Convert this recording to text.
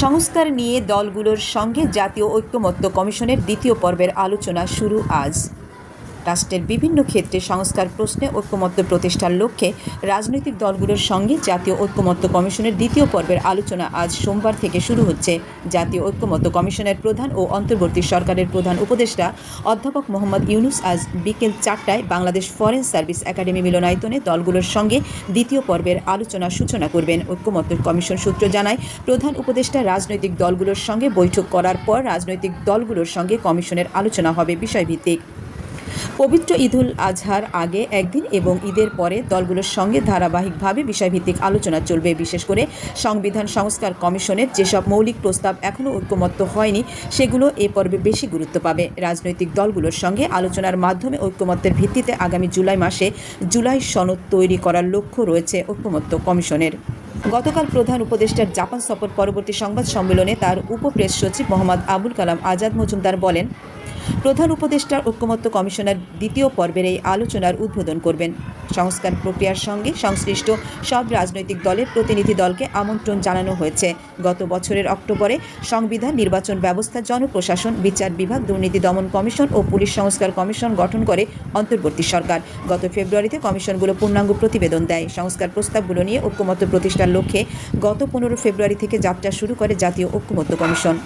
সংস্কার নিয়ে দলগুলোর সঙ্গে জাতীয় ঐক্যমত্য কমিশনের দ্বিতীয় পর্বের আলোচনা শুরু আজ। রাষ্ট্রের বিভিন্ন ক্ষেত্রে সংস্কার প্রশ্নে ঐক্যমত্য প্রতিষ্ঠার লক্ষ্যে রাজনৈতিক দলগুলোর সঙ্গে জাতীয় ঐক্যমত্য কমিশনের দ্বিতীয় পর্বের আলোচনা আজ সোমবার থেকে শুরু হচ্ছে। জাতীয় ঐক্যমত্য কমিশনের প্রধান ও অন্তর্বর্তী সরকারের প্রধান উপদেষ্টা অধ্যাপক মোহাম্মদ ইউনুস আজ বিকেল চারটায় বাংলাদেশ ফরেন সার্ভিস একাডেমি মিলনায়তনে দলগুলোর সঙ্গে দ্বিতীয় পর্বের আলোচনা সূচনা করবেন। ঐক্যমত্য কমিশন সূত্র জানায়, প্রধান উপদেষ্টা রাজনৈতিক দলগুলোর সঙ্গে বৈঠক করার পর রাজনৈতিক দলগুলোর সঙ্গে কমিশনের আলোচনা হবে বিষয়ভিত্তিক। পবিত্র ঈদুল আজহার আগে একদিন এবং ঈদের পরে দলগুলোর সঙ্গে ধারাবাহিকভাবে বিষয়ভিত্তিক আলোচনা চলবে। বিশেষ করে সংবিধান সংস্কার কমিশনের যেসব মৌলিক প্রস্তাব এখনও ঐক্যমত্য হয়নি, সেগুলো এ পর্বে বেশি গুরুত্ব পাবে। রাজনৈতিক দলগুলোর সঙ্গে আলোচনার মাধ্যমে ঐক্যমত্যের ভিত্তিতে আগামী জুলাই মাসে জুলাই সনদ তৈরি করার লক্ষ্য রয়েছে ঐক্যমত্য কমিশনের। গতকাল প্রধান উপদেষ্টার জাপান সফর পরবর্তী সংবাদ সম্মেলনে তার উপপ্রেস সচিব মোহাম্মদ আবুল কালাম আজাদ মজুমদার বলেন প্রধান উপদেষ্টা ঐক্যমত্য কমিশনার দ্বিতীয় পর্বের এই আলোচনার উদ্বোধন করবেন। সংস্কার প্রক্রিয়ার সঙ্গে সংশ্লিষ্ট সব রাজনৈতিক দলের প্রতিনিধি দলকে আমন্ত্রণ জানানো হয়েছে। গত বছরের অক্টোবরে সংবিধান নির্বাচন ব্যবস্থা জনপ্রশাসন, বিচার বিভাগ, দুর্নীতি দমন কমিশন ও পুলিশ সংস্কার কমিশন গঠন করে অন্তর্বর্তী সরকার। গত ফেব্রুয়ারিতে কমিশনগুলো পূর্ণাঙ্গ প্রতিবেদন দেয়। সংস্কার প্রস্তাবগুলো নিয়ে ঐক্যমত্য প্রতিষ্ঠার লক্ষ্যে গত পনেরো ফেব্রুয়ারি থেকে যাত্রা শুরু করে জাতীয় ঐক্যমত্য কমিশন।